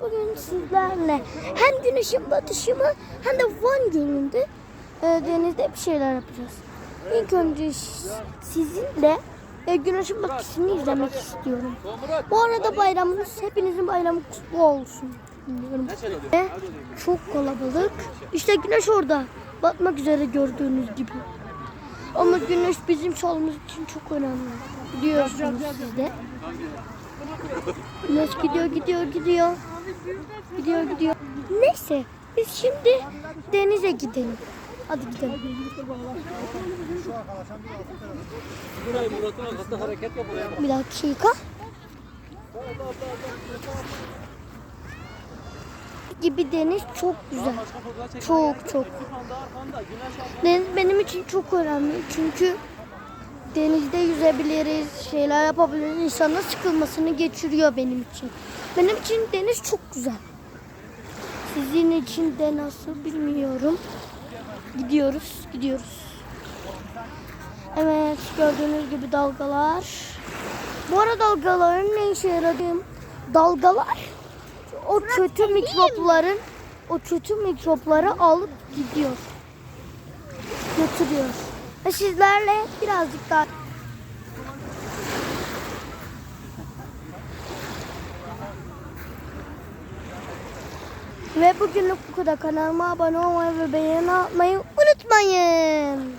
Bugün sizlerle hem güneşin batışı mı hem de Van Gölü'nde e, denizde bir şeyler yapacağız. İlk önce sizinle e, güneşin batışını izlemek istiyorum. Bu arada bayramınız hepinizin bayramı kutlu olsun. Bilmiyorum. Ve çok kalabalık. İşte güneş orada. Batmak üzere gördüğünüz gibi. Ama güneş bizim sağlığımız için çok önemli. Biliyorsunuz siz de. Güneş gidiyor gidiyor gidiyor. Gidiyor gidiyor. Neyse biz şimdi denize gidelim. Hadi gidelim. Bir dakika. Gibi deniz çok güzel. Çok çok. Deniz benim için çok önemli. Çünkü denizde yüzebiliriz, şeyler yapabiliriz. İnsanın sıkılmasını geçiriyor benim için. Benim için deniz çok güzel. Sizin için de nasıl bilmiyorum. Gidiyoruz, gidiyoruz. Evet, gördüğünüz gibi dalgalar. Bu arada dalgaların ne işe yaradığım dalgalar o kötü mikropların o kötü mikropları alıp gidiyor. Götürüyor. Ve sizlerle birazcık daha Ve bugünlük bu kadar. Kanalıma abone olmayı ve beğeni atmayı unutmayın.